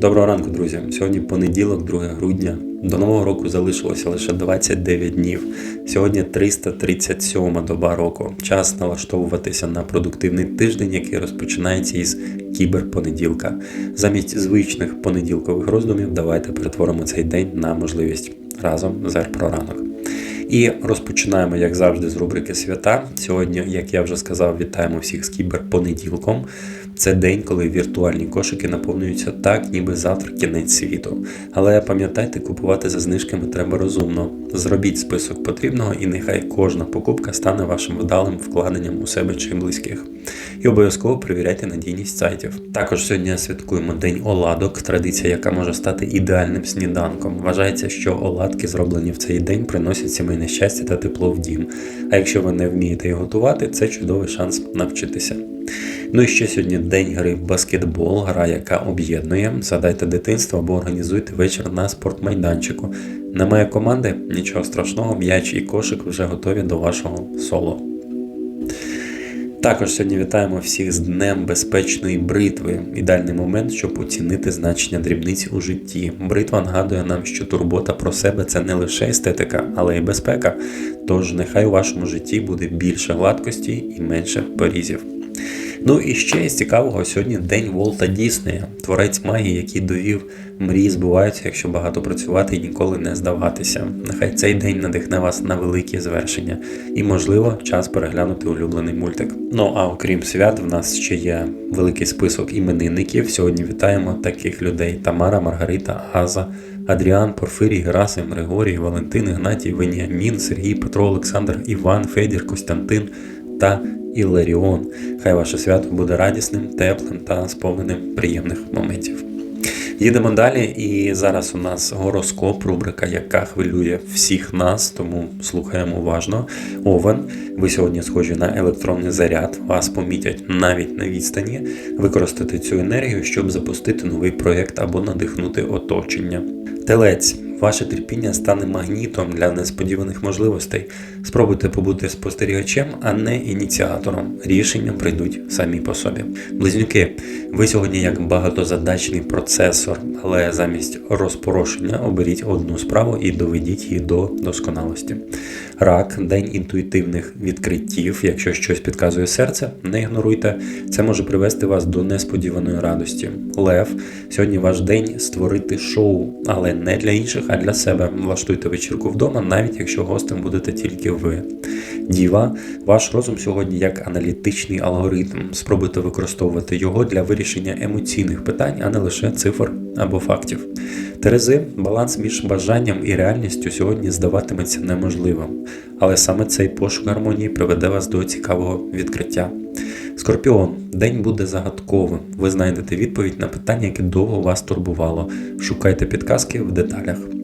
Доброго ранку, друзі. Сьогодні понеділок, 2 грудня. До нового року залишилося лише 29 днів. Сьогодні 337 доба року. Час налаштовуватися на продуктивний тиждень, який розпочинається із кіберпонеділка. Замість звичних понеділкових роздумів давайте перетворимо цей день на можливість разом з «Р ранок. І розпочинаємо, як завжди, з рубрики свята. Сьогодні, як я вже сказав, вітаємо всіх з кіберпонеділком. Це день, коли віртуальні кошики наповнюються так, ніби завтра кінець світу. Але пам'ятайте, купувати за знижками треба розумно. Зробіть список потрібного, і нехай кожна покупка стане вашим вдалим вкладенням у себе чи близьких. І обов'язково перевіряйте надійність сайтів. Також сьогодні святкуємо День оладок, традиція, яка може стати ідеальним сніданком. Вважається, що оладки, зроблені в цей день, приносять сімейне щастя та тепло в дім. А якщо ви не вмієте його готувати, це чудовий шанс навчитися. Ну і ще сьогодні день гри в баскетбол, гра, яка об'єднує. Задайте дитинство або організуйте вечір на спортмайданчику. Немає команди, нічого страшного, м'яч і кошик вже готові до вашого соло. Також сьогодні вітаємо всіх з Днем безпечної бритви. Ідеальний момент, щоб оцінити значення дрібниць у житті. Бритва нагадує нам, що турбота про себе це не лише естетика, але й безпека. Тож нехай у вашому житті буде більше гладкості і менше порізів. Ну і ще з цікавого сьогодні день Волта Діснея, творець магії, який довів мрії збуваються, якщо багато працювати і ніколи не здаватися. Нехай цей день надихне вас на великі звершення і, можливо, час переглянути улюблений мультик. Ну а окрім свят, в нас ще є великий список іменинників. Сьогодні вітаємо таких людей: Тамара, Маргарита, Аза. Адріан, Порфирій, Герасим, Григорій, Валентин, Ігнатій, Веніамін, Сергій, Петро, Олександр, Іван, Федір, Костянтин та Іларіон. Хай ваше свято буде радісним, теплим та сповненим приємних моментів. Їдемо далі, і зараз у нас гороскоп, рубрика, яка хвилює всіх нас, тому слухаємо уважно. Овен, ви сьогодні схожі на електронний заряд, вас помітять навіть на відстані. Використати цю енергію, щоб запустити новий проєкт або надихнути оточення. Телець. Ваше терпіння стане магнітом для несподіваних можливостей. Спробуйте побути спостерігачем, а не ініціатором. Рішення прийдуть самі по собі. Близнюки, ви сьогодні як багатозадачний процесор, але замість розпорошення оберіть одну справу і доведіть її до досконалості. Рак, день інтуїтивних відкриттів. Якщо щось підказує серце, не ігноруйте. Це може привести вас до несподіваної радості. Лев, сьогодні ваш день створити шоу, але не для інших, а для себе. Влаштуйте вечірку вдома, навіть якщо гостем будете тільки ви. Діва, ваш розум сьогодні як аналітичний алгоритм. Спробуйте використовувати його для вирішення емоційних питань, а не лише цифр або фактів. Терези, баланс між бажанням і реальністю сьогодні здаватиметься неможливим, але саме цей пошук гармонії приведе вас до цікавого відкриття. Скорпіон, день буде загадковим. Ви знайдете відповідь на питання, яке довго вас турбувало. Шукайте підказки в деталях.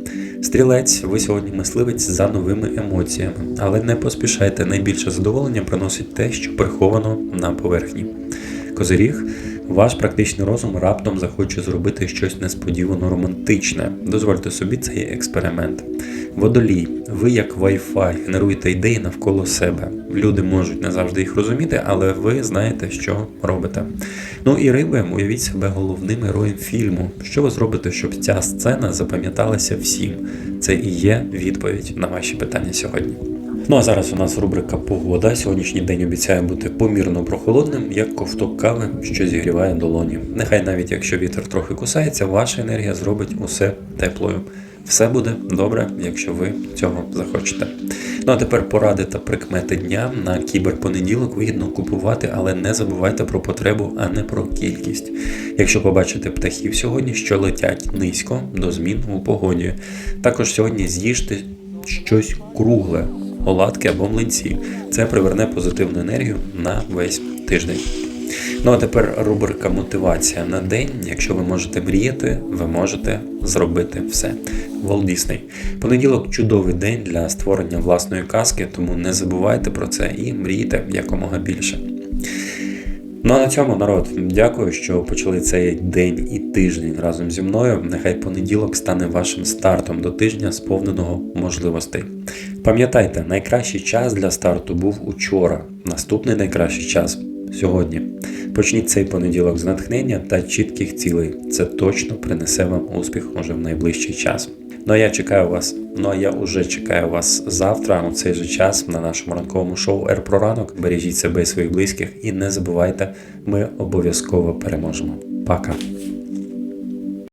Стрілець, ви сьогодні мисливець за новими емоціями, але не поспішайте. Найбільше задоволення приносить те, що приховано на поверхні. Козиріг, ваш практичний розум раптом захоче зробити щось несподівано романтичне. Дозвольте собі цей експеримент. Водолій, ви як Wi-Fi генеруєте ідеї навколо себе. Люди можуть не завжди їх розуміти, але ви знаєте, що робите. Ну і риби, уявіть себе головним героєм фільму. Що ви зробите, щоб ця сцена запам'яталася всім? Це і є відповідь на ваші питання сьогодні. Ну а зараз у нас рубрика Погода. Сьогоднішній день обіцяє бути помірно прохолодним, як ковток кави, що зігріває долоні. Нехай навіть якщо вітер трохи кусається, ваша енергія зробить усе теплою. Все буде добре, якщо ви цього захочете. Ну а тепер поради та прикмети дня на кіберпонеділок вигідно купувати, але не забувайте про потребу, а не про кількість. Якщо побачите птахів сьогодні, що летять низько до змін у погоді. Також сьогодні з'їжте щось кругле, оладки або млинці. Це приверне позитивну енергію на весь тиждень. Ну а тепер рубрика мотивація на день. Якщо ви можете мріяти, ви можете зробити все. Walt. Понеділок чудовий день для створення власної казки, тому не забувайте про це і мрійте якомога більше. Ну а на цьому народ, дякую, що почали цей день і тиждень разом зі мною. Нехай понеділок стане вашим стартом до тижня, сповненого можливостей. Пам'ятайте, найкращий час для старту був учора. Наступний найкращий час сьогодні. Почніть цей понеділок з натхнення та чітких цілей. Це точно принесе вам успіх уже в найближчий час. Ну а я чекаю вас. Ну а я уже чекаю вас завтра у цей же час на нашому ранковому шоу «Ер про ранок. Бережіть себе і своїх близьких і не забувайте, ми обов'язково переможемо. Пока.